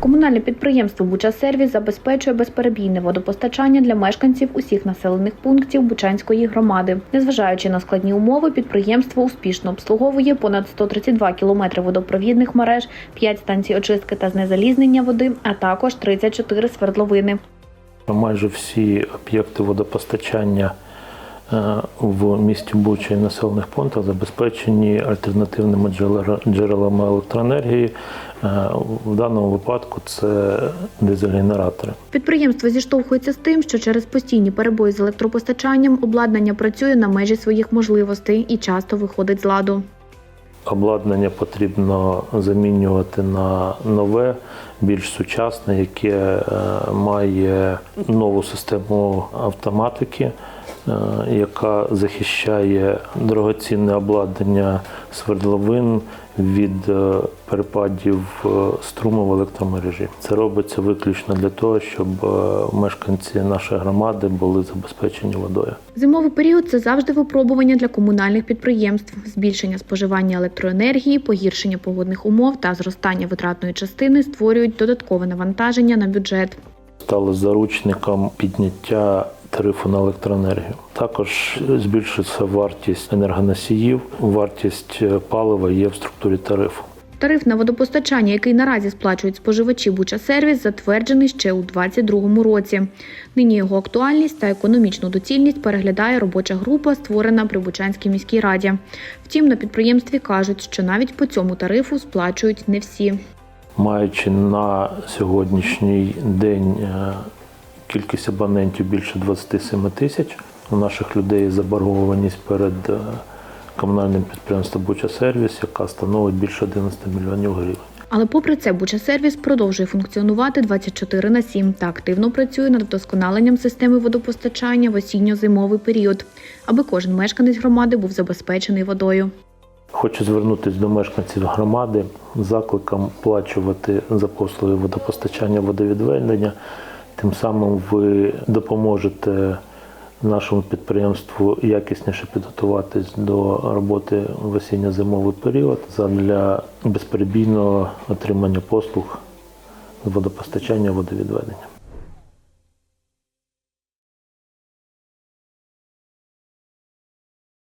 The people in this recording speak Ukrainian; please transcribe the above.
Комунальне підприємство Бучасервіс забезпечує безперебійне водопостачання для мешканців усіх населених пунктів Бучанської громади. Незважаючи на складні умови, підприємство успішно обслуговує понад 132 кілометри водопровідних мереж, 5 станцій очистки та знезалізнення води, а також 34 свердловини. Майже всі об'єкти водопостачання в місті Буча і населених пунктах забезпечені альтернативними джерела- джерелами електроенергії. Е, В даному випадку це дизель-генератори. Підприємство зіштовхується з тим, що через постійні перебої з електропостачанням обладнання працює на межі своїх можливостей і часто виходить з ладу. Обладнання потрібно замінювати на нове, більш сучасне, яке е, має нову систему автоматики, е, яка захищає дорогоцінне обладнання свердловин від е, перепадів е, струму в електромережі. Це робиться виключно для того, щоб е, мешканці нашої громади були забезпечені водою. Зимовий період це завжди випробування для комунальних підприємств, збільшення споживання електроенергії, погіршення погодних умов та зростання витратної частини створюють додаткове навантаження на бюджет. стало заручником підняття тарифу на електроенергію. Також збільшується вартість енергоносіїв, вартість е, палива є в структурі тарифу. Тариф на водопостачання, який наразі сплачують споживачі Буча Сервіс, затверджений ще у 2022 році. Нині його актуальність та економічну доцільність переглядає робоча група, створена при Бучанській міській раді. Втім, на підприємстві кажуть, що навіть по цьому тарифу сплачують не всі. Маючи на сьогоднішній день е, кількість абонентів більше 27 тисяч, у наших людей є заборгованість перед е, комунальним підприємством Буча Сервіс, яка становить більше 11 мільйонів гривень. Але попри це, Буча Сервіс продовжує функціонувати 24 на 7 та активно працює над вдосконаленням системи водопостачання в осінньо-зимовий період, аби кожен мешканець громади був забезпечений водою. Хочу звернутися до мешканців громади з закликом оплачувати за послуги водопостачання водовідведення. Тим самим ви допоможете нашому підприємству якісніше підготуватись до роботи в осінньо-зимовий період для безперебійного отримання послуг з водопостачання водовідведення.